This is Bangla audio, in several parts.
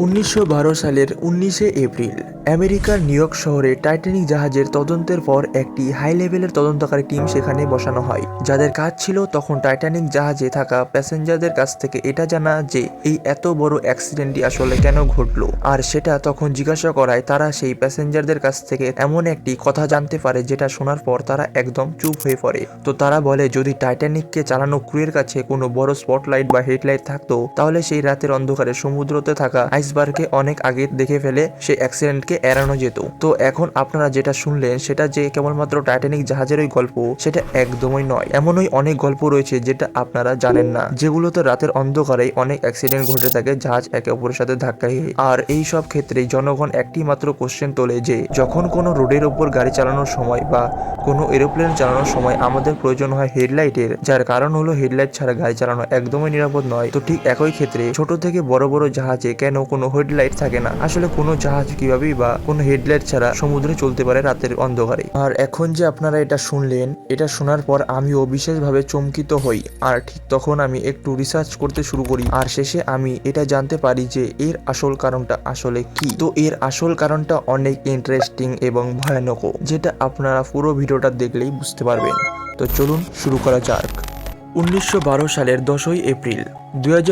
উনিশশো বারো সালের উনিশে এপ্রিল। আমেরিকার নিউ শহরে টাইটানিক জাহাজের তদন্তের পর একটি হাই লেভেলের তদন্তকারী টিম সেখানে বসানো হয়। যাদের কাজ ছিল তখন টাইটানিক জাহাজে থাকা প্যাসেঞ্জারদের কাছ থেকে এটা জানা যে এই এত বড় অ্যাক্সিডেন্টটি আসলে কেন ঘটলো। আর সেটা তখন জিজ্ঞাসা করায় তারা সেই প্যাসেঞ্জারদের কাছ থেকে এমন একটি কথা জানতে পারে যেটা শোনার পর তারা একদম চুপ হয়ে পড়ে। তো তারা বলে, যদি টাইটানিককে চালানো ক্রুয়ের কাছে কোনো বড় স্পটলাইট বা হেডলাইট থাকতো, তাহলে সেই রাতের অন্ধকারে সমুদ্রতে থাকা আইসবার্গকে অনেক আগে দেখে ফেলে সেই অ্যাক্সিডেন্টকে এড়ানো যেত। তো এখন আপনারা যেটা শুনলেন, সেটা যে কেবলমাত্র টাইটানিক জাহাজেরই গল্প, সেটা একদমই নয়। এমনই অনেক গল্প রয়েছে যেটা আপনারা জানেন না, যেগুলোতে রাতের অন্ধকারে অনেক অ্যাক্সিডেন্ট ঘটে থাকে, জাহাজ একে অপরের সাথে ধাক্কা খেয়ে। আর এই সব ক্ষেত্রে জনগণ একটি মাত্র কোশ্চেন তোলে যে, যখন কোনো রোডের উপর গাড়ি চালানোর সময় বা কোনো এরোপ্লেন চালানোর সময় আমাদের প্রয়োজন হয় হেডলাইটের যার কারণ হলো হেডলাইট ছাড়া গাড়ি চালানো একদমই নিরাপদ নয়। তো ঠিক একই ক্ষেত্রে ছোট থেকে বড় বড় জাহাজে কেন কোনো হেডলাইট থাকে না? আসলে কোনো জাহাজ কিভাবেই বা কোনো হেডলাইট ছাড়া সমুদ্রে চলতে পারে রাতের অন্ধকারে। আর এখন যে আপনারা এটা শুনলেন, এটা শোনার পর আমিও বিশেষভাবে চমকিত হই। আর ঠিক তখন আমি একটু রিসার্চ করতে শুরু করি। আর শেষে আমি এটা জানতে পারি যে এর আসল কারণটা আসলে কি। তো এর আসল কারণটা অনেক ইন্টারেস্টিং এবং ভয়ানক যেটা আপনারা পুরো ভিডিওটা দেখলেই বুঝতে পারবেন। তো চলুন শুরু করা যাক। উনিশশো বারো সালের দশই এপ্রিল, দুই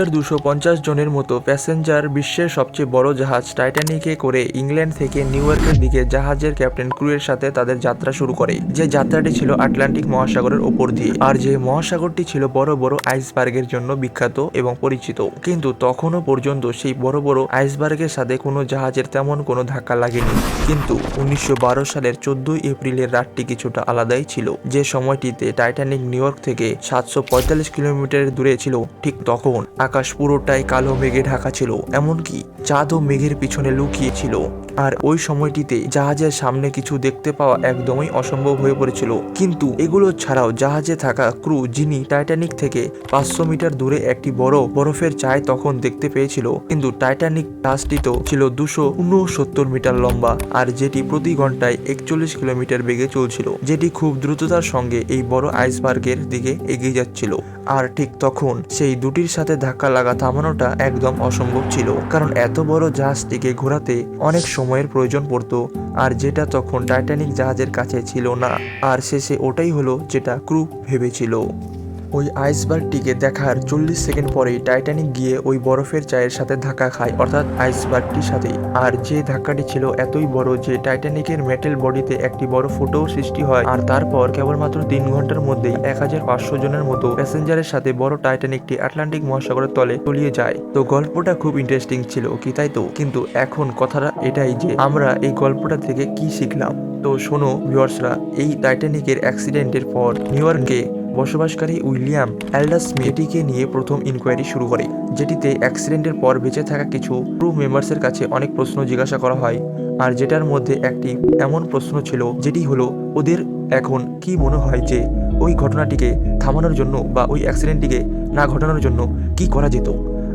জনের মতো প্যাসেঞ্জার বিশ্বের সবচেয়ে বড় জাহাজ টাইটানিকে করে ইংল্যান্ড থেকে নিউ ইয়র্কের দিকে জাহাজের ক্যাপ্টেন ক্রুয়ের সাথে তাদের যাত্রা শুরু করে। যে যাত্রাটি ছিল আটলান্টিক মহাসাগরের ওপর দিয়ে, আর যে মহাসাগরটি ছিল বড় বড় আইসবার্গের জন্য বিখ্যাত এবং পরিচিত। কিন্তু তখনও পর্যন্ত সেই বড় বড় আইসবার্গের সাথে কোনো জাহাজের তেমন কোনো ধাক্কা লাগেনি। কিন্তু উনিশশো বারো সালের চোদ্দই এপ্রিলের রাতটি কিছুটা আলাদাই ছিল। যে সময়টিতে টাইটানিক নিউ ইয়র্ক থেকে সাতশো পঁয়তাল্লিশ কিলোমিটার দূরে ছিল, ঠিক তখন। আকাশ পুরোটাই কালো মেঘে ঢাকা ছিল, এমনকি চাঁদও মেঘের পিছনে লুকিয়ে ছিল। আর ওই সময়টিতে জাহাজের সামনে কিছু দেখতে পাওয়া একদমই অসম্ভব হয়ে পড়েছিল। কিন্তু এগুলো ছাড়াও জাহাজে থাকা ক্রু যিনি টাইটানিক থেকে পাঁচশো মিটার দূরে একটি বড় বরফের চায় তখন দেখতে পেয়েছিল, কিন্তু টাইটানিক টাসটি তো ছিল দুশো উনসত্তর মিটার লম্বা আর যেটি প্রতি ঘন্টায় একচল্লিশ কিলোমিটার বেগে চলছিল, যেটি খুব দ্রুততার সঙ্গে এই বড় আইসবার্গের দিকে এগিয়ে যাচ্ছিল। আর ঠিক তখন সেই দুটির সাথে ধাক্কা লাগা থামানোটা একদম অসম্ভব ছিল, কারণ এত বড় জাহাজটিকে ঘোরাতে অনেক সময়ের প্রয়োজন পড়তো, আর যেটা তখন টাইটানিক জাহাজের কাছে ছিল না। আর শেষে ওটাই হলো যেটা ক্রু ভেবেছিল। ওই আইসবার্গটিকে দেখার চল্লিশ সেকেন্ড পরেই টাইটানিক গিয়ে ওই বরফের চায়ের সাথে ধাক্কা খায়, অর্থাৎ আইসবার্গটির সাথে আর যে ধাক্কাটি ছিল এতই বড় যে টাইটানিকের মেটেল বডিতে একটি বড় ফুটো সৃষ্টি হয়, আর তারপর কেবলমাত্র তিন ঘণ্টার মধ্যেই এক হাজার পাঁচশো জনের মতো প্যাসেঞ্জারের সাথে বড় টাইটানিকটি আটলান্টিক মহাসাগরের তলে তলিয়ে যায়। তো গল্পটা খুব ইন্টারেস্টিং ছিল, কি তাই তো? কিন্তু এখন কথাটা এটাই যে আমরা এই গল্পটা থেকে কি শিখলাম? তো শোনো ভিউয়ার্সরা এই টাইটানিকের অ্যাক্সিডেন্টের পর নিউ ইয়র্কে বসবাসকারী উইলিয়াম অ্যাল্ডাস মেয়েটিকে নিয়ে প্রথম ইনকোয়ারি শুরু করে, যেটিতে অ্যাক্সিডেন্টের পর বেঁচে থাকা কিছু ক্রু মেম্বার্সের কাছে অনেক প্রশ্ন জিজ্ঞাসা করা হয়। আর যেটার মধ্যে একটি এমন প্রশ্ন ছিল, যেটি হলো, ওদের এখন কি মনে হয় যে ওই ঘটনাটিকে থামানোর জন্য বা ওই অ্যাক্সিডেন্টটিকে না ঘটানোর জন্য কি করা যেত?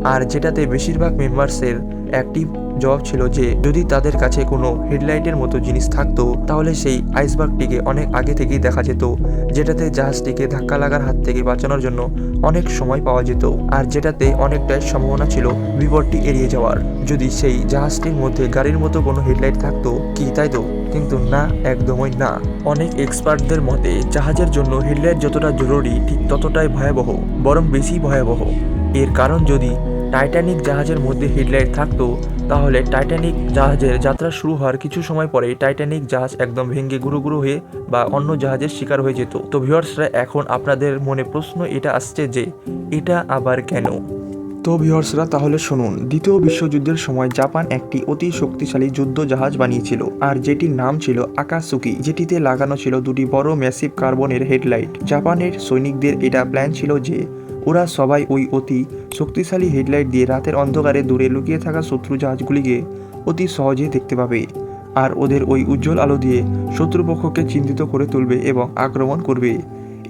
আর যেটাতে বেশিরভাগ মেম্বার্সের একটি জবাব ছিল যে, যদি তাদের কাছে কোনো হেডলাইটের মতো জিনিস থাকতো, তাহলে সেই আইসবার্গটিকে অনেক আগে থেকেই দেখা যেত, যেটাতে জাহাজটিকে ধাক্কা লাগার হাত থেকে বাঁচানোর জন্য অনেক সময় পাওয়া যেত, আর যেটাতে অনেকটাই সম্ভাবনা ছিল বিপদটি এড়িয়ে যাওয়ার। যদি সেই জাহাজটির মধ্যে গাড়ির মতো কোনো হেডলাইট থাকতো, কি তাই তো? কিন্তু না, একদমই না। অনেক এক্সপার্টদের মতে, জাহাজের জন্য হেডলাইট যতটা জরুরি, ঠিক ততটাই ভয়াবহ, বরং বেশি ভয়াবহ। এর কারণ যদি টাইটানিক জাহাজের মধ্যে হেডলাইট থাকতো, তাহলে টাইটানিক জাহাজের যাত্রা শুরু হওয়ার কিছু সময় পরে টাইটানিক জাহাজ একদম ভেঙে গুঁড়ো গুঁড়ো হয়ে বা অন্য জাহাজের শিকার হয়ে যেত। তো ভিউয়ার্সরা, এখন আপনাদের মনে প্রশ্ন এটা আসছে যে, এটা আবার কেন? তো ভিউয়ার্সরা, তাহলে শুনুন। দ্বিতীয় বিশ্বযুদ্ধের সময় জাপান একটি অতি শক্তিশালী যুদ্ধ জাহাজ বানিয়েছিল, আর যেটির নাম ছিল আকাসুকি, যেটিতে লাগানো ছিল দুটি বড় ম্যাসিভ কার্বনের হেডলাইট। জাপানের সৈনিকদের এটা প্ল্যান ছিল যে ওরা সবাই ওই অতি শক্তিশালী হেডলাইট দিয়ে রাতের অন্ধকারে দূরে লুকিয়ে থাকা শত্রু জাহাজগুলিকে অতি সহজে দেখতে পাবে আর ওদের ওই উজ্জ্বল আলো দিয়ে শত্রুপক্ষকে চিন্তিত করে তুলবে এবং আক্রমণ করবে।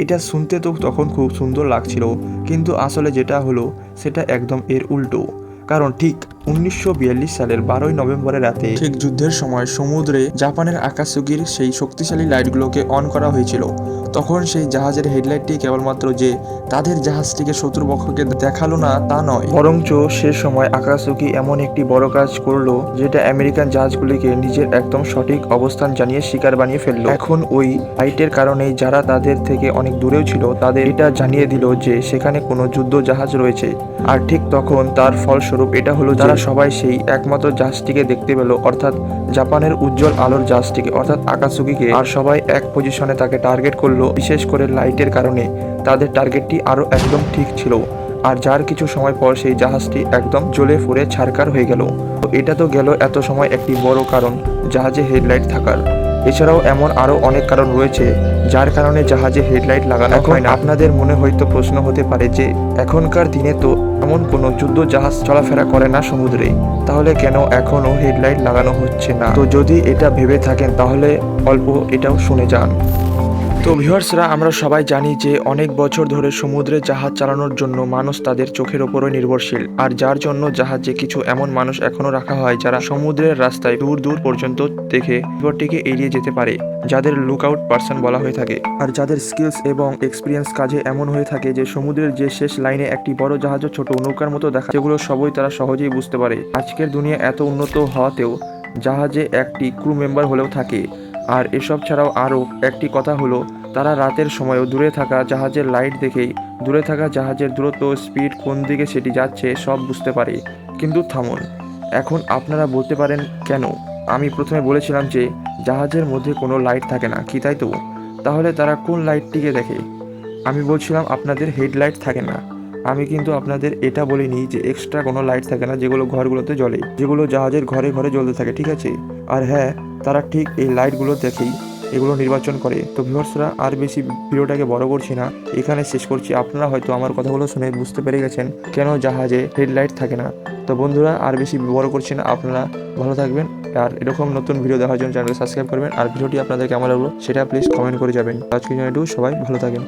এটা শুনতে তো তখন খুব সুন্দর লাগছিল, কিন্তু আসলে যেটা হলো সেটা একদম এর উল্টো। কারণ ঠিক উনিশশো বিয়াল্লিশ সালের বারোই নভেম্বরের রাতে ঠিক যুদ্ধের সময় সমুদ্রে জাপানের আকাশুগির সেই শক্তিশালী লাইটগুলোকে অন করা হয়েছিল। তখন সেই জাহাজের হেডলাইটটি কেবলমাত্র যে তাদের জাহাজটিকে শত্রুপক্ষকে দেখাল না তা নয়। বরঞ্চ সে সময় আকাশুকি এমন একটি বড় কাজ করল যেটা আমেরিকান জাহাজগুলিকে নিজের একদম সঠিক অবস্থান জানিয়ে শিকার বানিয়ে ফেলল। এখন ওই লাইটের কারণে যারা তাদের থেকে অনেক দূরেও ছিল তাদের এটা জানিয়ে দিল যে সেখানে কোনো যুদ্ধ জাহাজ রয়েছে। আর ঠিক তখন তার ফলস্বরূপ এটা হলো যারা সবাই সেই একমাত্র জাহাজটিকে দেখতে পেল, অর্থাৎ জাপানের উজ্জ্বল আলোর জাহাজটিকে, অর্থাৎ আকাশুকিকে। আর সবাই এক পজিশনে তাকে টার্গেট করল, বিশেষ করে লাইটের কারণে। তাদের টার্গেটটি আরও একদম ঠিক ছিল। আর যার কিছু সময় পর সেই জাহাজটি একদম জ্বলে ফুরে ছারকার হয়ে গেল। তো এটা তো গেল এত সময় একটি বড় কারণ, জাহাজে হেডলাইট থাকার। এছাড়াও এমন আরও অনেক কারণ রয়েছে যার কারণে জাহাজে হেডলাইট লাগানো হয় না। আপনাদের মনে হয়তো প্রশ্ন হতে পারে যে এখনকার দিনে তো এমন কোনো যুদ্ধ জাহাজ চলাফেরা করে না সমুদ্রে তাহলে কেন এখনও হেডলাইট লাগানো হচ্ছে না? তো যদি এটা ভেবে থাকেন তাহলে অল্প এটাও শুনে যান। তো ভিউয়ার্সরা আমরা সবাই জানি যে অনেক বছর ধরে সমুদ্রে জাহাজ চালানোর জন্য মানুষ তাদের চোখের ওপরই নির্ভরশীল। আর যার জন্য জাহাজে কিছু এমন মানুষ এখনও রাখা হয় যারা সমুদ্রের রাস্তায় দূর দূর পর্যন্ত দেখে বিপদটিকে এড়িয়ে যেতে পারে, যাদের লুকআউট পার্সন বলা হয়ে থাকে। আর যাদের স্কিলস এবং এক্সপিরিয়েন্স কাজে এমন হয়ে থাকে যে সমুদ্রের যে শেষ লাইনে একটি বড় জাহাজও ছোট নৌকার মতো দেখা যেগুলো সবই তারা সহজেই বুঝতে পারে। আজকের দুনিয়া এত উন্নত হওয়াতেও জাহাজে একটি ক্রু মেম্বার হলেও থাকে। আর এসব ছাড়াও আরও একটি কথা হলো, তারা রাতের সময়ও দূরে থাকা জাহাজের লাইট দেখেই, দূরে থাকা জাহাজের দূরত্ব, স্পিড, কোন দিকে সেটি যাচ্ছে সব বুঝতে পারে। কিন্তু থামুন, এখন আপনারা বলতে পারেন কেন? আমি প্রথমে বলেছিলাম যে, জাহাজের মধ্যে কোনো লাইট থাকে না, কি তাই তো? তাহলে তারা কোন লাইটটিকে দেখে? আমি বলছিলাম আপনাদের হেডলাইট থাকে না। আমি কিন্তু আপনাদের এটা বলিনি যে এক্সট্রা কোনো লাইট থাকে না যেগুলো ঘরগুলোতে জ্বলে, যেগুলো জাহাজের ঘরে ঘরে জ্বলতে থাকে, ঠিক আছে? আর হ্যাঁ তারা ঠিক এই লাইটগুলো দেখেই এগুলো নির্বাচন করে। তো ভিউয়ার্সরা আর বেশি ভিডিওটাকে বড় করছি না, এখানে শেষ করছি। আপনারা হয়তো আমার কথাগুলো শুনে বুঝতে পেরে গেছেন কেন জাহাজে হেডলাইট থাকে না। তো বন্ধুরা, আর বেশি বড় করছি না, আপনারা ভালো থাকবেন। আর এরকম নতুন ভিডিও দেখার জন্য চ্যানেলকে সাবস্ক্রাইব করবেন। আর ভিডিওটি আপনাদের কেমন লাগল সেটা প্লিজ কমেন্ট করে যাবেন আজকের জন্য একটু সবাই ভালো থাকেন।